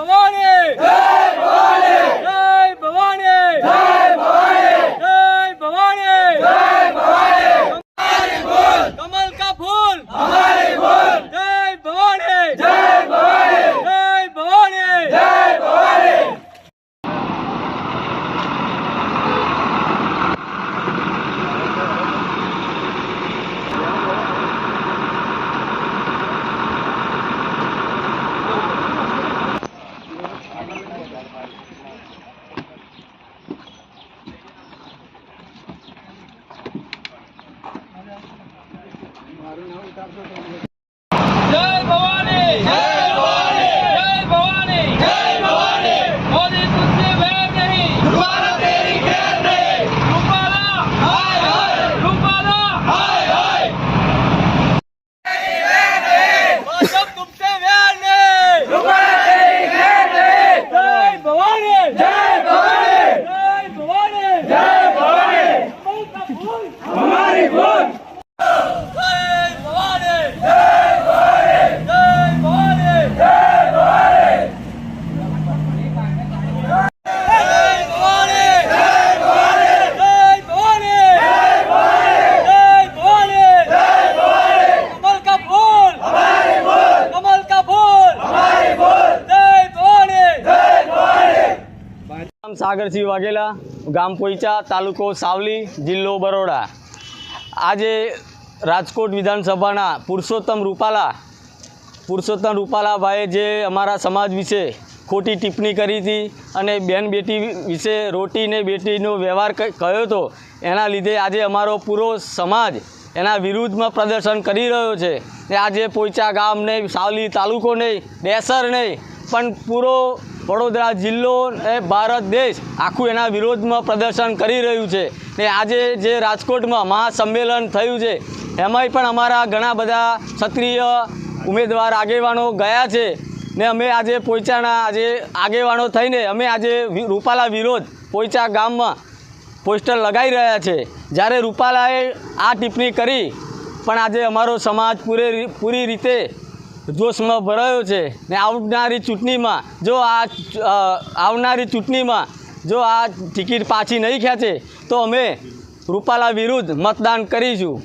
Palone! જય ભવાની! જય સાગરસિંહ વાઘેલા, ગામ પોઈચા, તાલુકો સાવલી, જિલ્લો બરોડા. આજે રાજકોટ વિધાનસભાના પુરુષોત્તમ રૂપાલા, પુરુષોત્તમ રૂપાલાભાઈએ જે અમારા સમાજ વિશે ખોટી ટિપ્પણી કરી હતી અને બેન બેટી વિશે રોટી ને બેટીનો વ્યવહાર કયો હતો એના લીધે આજે અમારો પૂરો સમાજ એના વિરુદ્ધમાં પ્રદર્શન કરી રહ્યો છે. ને આજે પોઈચા ગામ નહીં, સાવલી તાલુકો નહીં, ડેસર નહીં, પણ પૂરો વડોદરા જિલ્લો એ ભારત દેશ આખું એના વિરોધમાં પ્રદર્શન કરી રહ્યું છે. ને આજે જે રાજકોટમાં મહાસંમેલન થયું છે, એમાંય પણ અમારા ઘણા બધા ક્ષત્રિય ઉમેદવાર આગેવાનો ગયા છે. ને અમે આજે પોઈચાના, આજે આગેવાનો થઈને અમે આજે રૂપાલા વિરોધ પોઈચા ગામમાં પોસ્ટર લગાવી રહ્યા છે. જ્યારે રૂપાલાએ આ ટિપ્પણી કરી, પણ આજે અમારો સમાજ પૂરે પૂરી રીતે જોશમાં ભરાયો છે ને આવનારી ચૂંટણીમાં, જો આ આવનારી ચૂંટણીમાં, જો આ ટિકિટ પાછી નહીં ખેંચે, તો અમે રૂપાલા વિરુદ્ધ મતદાન કરીશું.